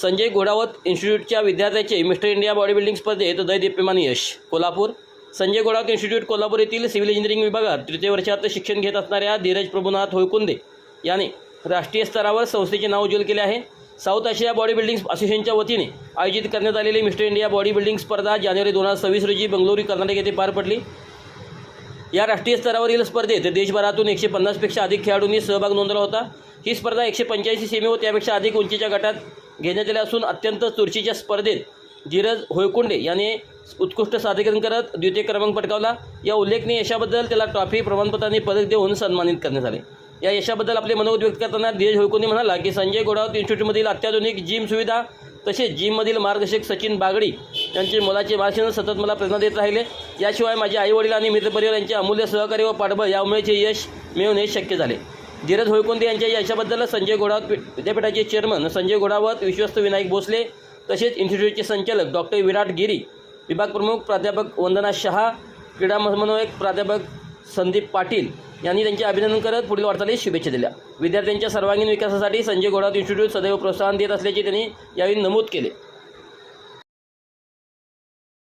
संजय घोडावत इन्स्टिट्यूटच्या विद्यार्थ्याचे mister India body building स्पर्धेत दैदिप्यमान यश. कोल्हापूर. संजय घोडावत इन्स्टिट्यूट कोल्हापूर येथील सिव्हिल इंजिनिअरिंग विभागात तृतीय वर्षात शिक्षण घेत असणाऱ्या धीरज प्रभुनाथ होयकुंदे याने राष्ट्रीय स्तरावर संस्थेचे नाव उज्ज्वल केले आहे. साऊथ आशिया बॉडी बिल्डिंग असोसिएशनच्या वतीने आयोजित करण्यात आलेली मिस्टर इंडिया बॉडी बिल्डिंग स्पर्धा जानेवारी दोन हजार सव्वीस रोजी बंगलोरी कर्नाटक येथे पार पडली. या राष्ट्रीय स्तरावरील स्पर्धेत देशभरातून एकशे पन्नासपेक्षा अधिक खेळाडूंनी सहभाग नोंदवला होता. ही स्पर्धा एकशे पंच्याऐंशी सेमी व त्यापेक्षा अधिक उंचीच्या गटात घेण्यात आली असून अत्यंत चुरशीच्या स्पर्धेत धीरज होयकुंडे याने उत्कृष्ट सादरीकरण करत द्वितीय क्रमांक पटकावला. या उल्लेखनीय यशाबद्दल त्याला ट्रॉफी प्रमाणपत्राने पदक देऊन सन्मानित करण्यात आले. या यशाबद्दल आपले मनोगत व्यक्त करताना धीरज होयकुंडे म्हणाला की संजय गोडावत इन्स्टिट्यूटमधील अत्याधुनिक जिम सुविधा तसेच जिममधील मार्गदर्शक सचिन बागडी यांचे मुलाचे मार्गदर्शन सतत मला प्रेरणा देत राहिले. याशिवाय माझे आईवडील आणि मित्रपरिवार यांचे अमूल्य सहकार्य व पाठबळ यामुळेचे यश मिळवणे शक्य झाले. धीरज होळकुंदे यांच्या यशाबद्दल संजय घोडावत विद्यापीठाचे चेअरमन संजय घोडावत विश्वस्त विनायक भोसले तसेच इन्स्टिट्यूटचे संचालक डॉक्टर विराट गिरी विभाग प्रमुख प्राध्यापक वंदना शहा क्रीडा समन्वयक प्राध्यापक संदीप पाटील यांनी त्यांचे अभिनंदन करत पुढील वाटचालीस शुभेच्छा दिल्या. विद्यार्थ्यांच्या सर्वांगीण विकासासाठी संजय घोडावत इन्स्टिट्यूट सदैव प्रोत्साहन देत असल्याचे त्यांनी यावेळी नमूद केले.